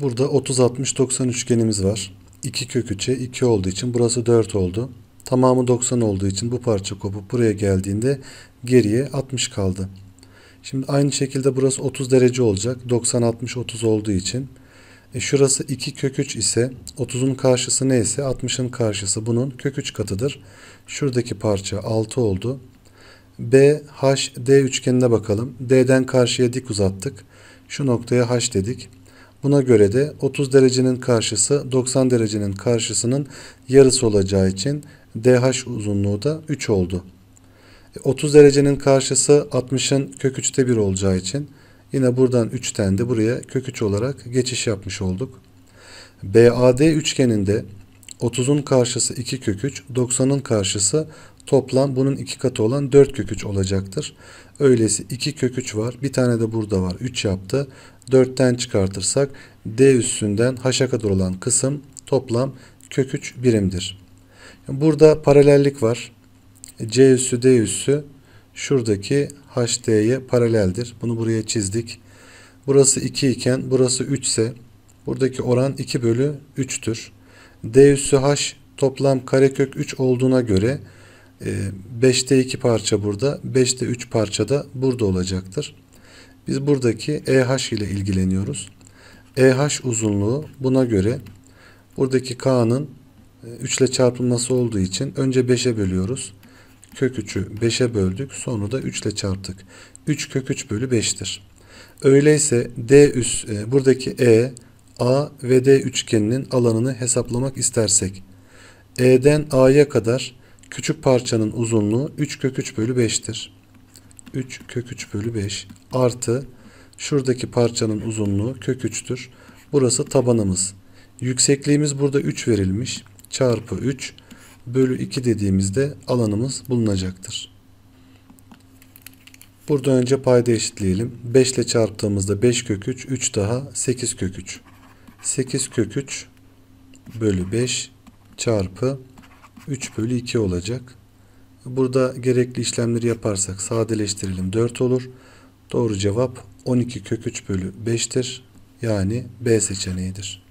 Burada 30 60 90 üçgenimiz var. 2 kök 3'e 2 olduğu için burası 4 oldu. Tamamı 90 olduğu için bu parça kopup buraya geldiğinde geriye 60 kaldı. Şimdi aynı şekilde burası 30 derece olacak. 90 60 30 olduğu için. E şurası 2 kök 3 ise 30'un karşısı neyse 60'ın karşısı bunun kök 3 katıdır. Şuradaki parça 6 oldu. B, H, D üçgenine bakalım. D'den karşıya dik uzattık. Şu noktaya H dedik. Buna göre de 30 derecenin karşısı 90 derecenin karşısının yarısı olacağı için DH uzunluğu da 3 oldu. 30 e, derecenin karşısı 60'ın kök 3'te 1 olacağı için yine buradan 3'ten de buraya kök 3 olarak geçiş yapmış olduk. BAD üçgeninde 30'un karşısı 2 kök 3, 90'ın karşısı toplam bunun iki katı olan 4 kök 3 olacaktır. Öyleyse 2 kök 3 var. Bir tane de burada var. 3 yaptı. 4'ten çıkartırsak D üssünden H'a kadar olan kısım toplam kök 3 birimdir. Burada paralellik var. C üssü D üssü şuradaki HD'ye paraleldir. Bunu buraya çizdik. Burası 2 iken burası 3 ise buradaki oran 2 bölü 3'tür. D üssü H toplam karekök 3 olduğuna göre 5'te ee, 2 parça burada, 5'te 3 parça da burada olacaktır. Biz buradaki EH ile ilgileniyoruz. EH uzunluğu buna göre buradaki K'nın 3 e, ile çarpılması olduğu için önce 5'e bölüyoruz. Kök 3'ü 5'e böldük. Sonra da 3 ile çarptık. 3 kök 3 bölü 5'tir. Öyleyse D üst, e, buradaki E, A ve D üçgeninin alanını hesaplamak istersek E'den A'ya kadar Küçük parçanın uzunluğu 3 kök 3 bölü 5'tir. 3 kök 3 bölü 5 artı şuradaki parçanın uzunluğu kök 3'tür. Burası tabanımız. Yüksekliğimiz burada 3 verilmiş. Çarpı 3 bölü 2 dediğimizde alanımız bulunacaktır. Burada önce payda eşitleyelim. 5 ile çarptığımızda 5 kök 3, 3 daha 8 kök 3. 8 kök 3 bölü 5 çarpı 3 bölü 2 olacak. Burada gerekli işlemleri yaparsak sadeleştirelim 4 olur. Doğru cevap 12 kök 3 bölü 5'tir. Yani B seçeneğidir.